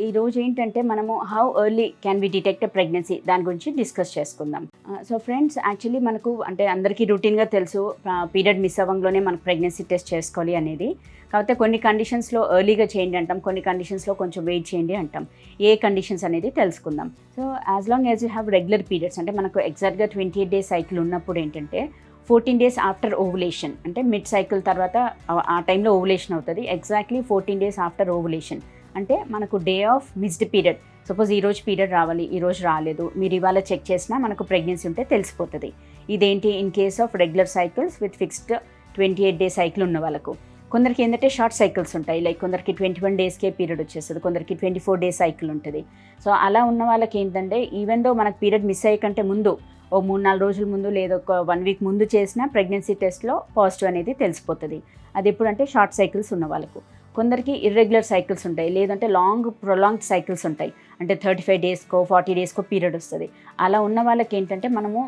ఈ రోజు ఏంటంటే మనము how early can be detect pregnancy దాని గురించి డిస్కస్ చేసుకుందాం. సో ఫ్రెండ్స్ యాక్చువల్లీ మనకు అంటే అందరికీ రొటీన్గా తెలుసు పీరియడ్ మిస్ అవ్వంలోనే మనకు ప్రెగ్నెన్సీ టెస్ట్ చేసుకోవాలి అనేది. కాకపోతే కొన్ని కండిషన్స్లో ఎర్లీగా చేయండి అంటాం కొన్ని కండిషన్స్లో కొంచెం వెయిట్ చేయండి అంటాం. ఏ కండిషన్స్ అనేది తెలుసుకుందాం. So as long as you have regular periods అంటే మనకు ఎగ్జాక్ట్గా ట్వంటీ ఎయిట్ డేస్ సైకిల్ ఉన్నప్పుడు ఏంటంటే ఫోర్టీన్ డేస్ ఆఫ్టర్ ఓవులేషన్ అంటే మిడ్ సైకిల్ తర్వాత ఆ- ఆ టైంలో ఓవులేషన్ అవుతుంది. Exactly fourteen days after ovulation అంటే మనకు day of missed period suppose ఈ రోజు పీరియడ్ రావాలి ఈ రోజు రాలేదు. మీరు ఇవాళ చెక్ చేసినా మనకు ప్రెగ్నెన్సీ ఉంటే తెలిసిపోతుంది. ఇదేంటి? In case of regular cycles with fixed twenty eight day cycle ఉన్న వాళ్ళకు. కొందరికి ఏంటంటే షార్ట్ సైకిల్స్ ఉంటాయి. లైక్ కొందరికి ట్వంటీ వన్ డేస్కే పీరియడ్ వచ్చేస్తుంది. కొందరికి ట్వంటీ ఫోర్ డేస్ సైకిల్ ఉంటుంది. సో అలా ఉన్న వాళ్ళకి ఏంటంటే ఈవెన్ దో మనకు పీరియడ్ మిస్ అయ్యే కంటే ముందు ఓ మూడు నాలుగు రోజుల ముందు లేదా ఒక వన్ వీక్ ముందు చేసిన ప్రెగ్నెన్సీ టెస్ట్లో పాజిటివ్ అనేది తెలిసిపోతుంది. అది ఎప్పుడంటే షార్ట్ సైకిల్స్ ఉన్న వాళ్ళకు. కొందరికి ఇర్రెగ్యులర్ సైకిల్స్ ఉంటాయి లేదంటే లాంగ్ ప్రొలాంగ్ సైకిల్స్ ఉంటాయి. అంటే థర్టీ ఫైవ్ డేస్కో ఫార్టీ డేస్కో పీరియడ్ వస్తుంది. అలా ఉన్న వాళ్ళకి ఏంటంటే మనము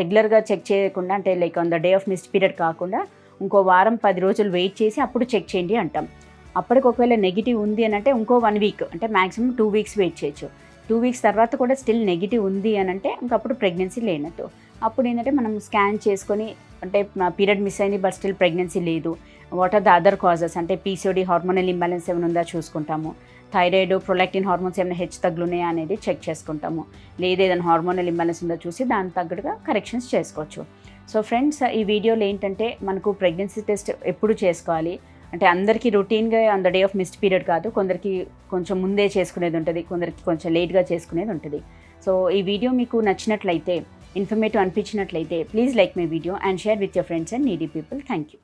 రెగ్యులర్గా చెక్ చేయకుండా అంటే like on the day of missed period కాకుండా ఇంకో వారం పది రోజులు వెయిట్ చేసి అప్పుడు చెక్ చేయండి అంటాం. అప్పటికి ఒకవేళ నెగిటివ్ ఉంది అని అంటే ఇంకో వన్ వీక్ అంటే మ్యాక్సిమం టూ వీక్స్ వెయిట్ చేయొచ్చు. టూ వీక్స్ తర్వాత కూడా స్టిల్ నెగిటివ్ ఉంది అని అంటే ఇంకప్పుడు ప్రెగ్నెన్సీ లేనట్టు. అప్పుడు ఏంటంటే మనం స్కాన్ చేసుకొని అంటే పీరియడ్ మిస్ అయింది బట్ స్టిల్ ప్రెగ్నెన్సీ లేదు. What are the other causes అంటే పీసీఓడి హార్మోనల్ ఇంబ్యాలెన్స్ ఏమైనా ఉందా చూసుకుంటాము. థైరాయిడ్ ప్రొలాక్టిన్ హార్మోన్స్ ఏమైనా హెచ్చు తగ్గులున్నాయా అనేది చెక్ చేసుకుంటాము. లేదు ఏదైనా హార్మోనల్ ఇంబ్యాలెన్స్ ఉందో చూసి దానికి తగ్గట్టుగా కరెక్షన్స్ చేసుకోవచ్చు. సో ఫ్రెండ్స్ ఈ వీడియోలో ఏంటంటే మనకు ప్రెగ్నెన్సీ టెస్ట్ ఎప్పుడు చేసుకోవాలి? అంటే అందరికీ రొటీన్గా on the day of missed period కాదు కొందరికి కొంచెం ముందే చేసుకునేది ఉంటుంది కొందరికి కొంచెం లేట్గా చేసుకునేది ఉంటుంది. సో ఈ వీడియో మీకు నచ్చినట్లయితే informative అనిపించినట్లయితే please like my video and share with your friends and needy people thank you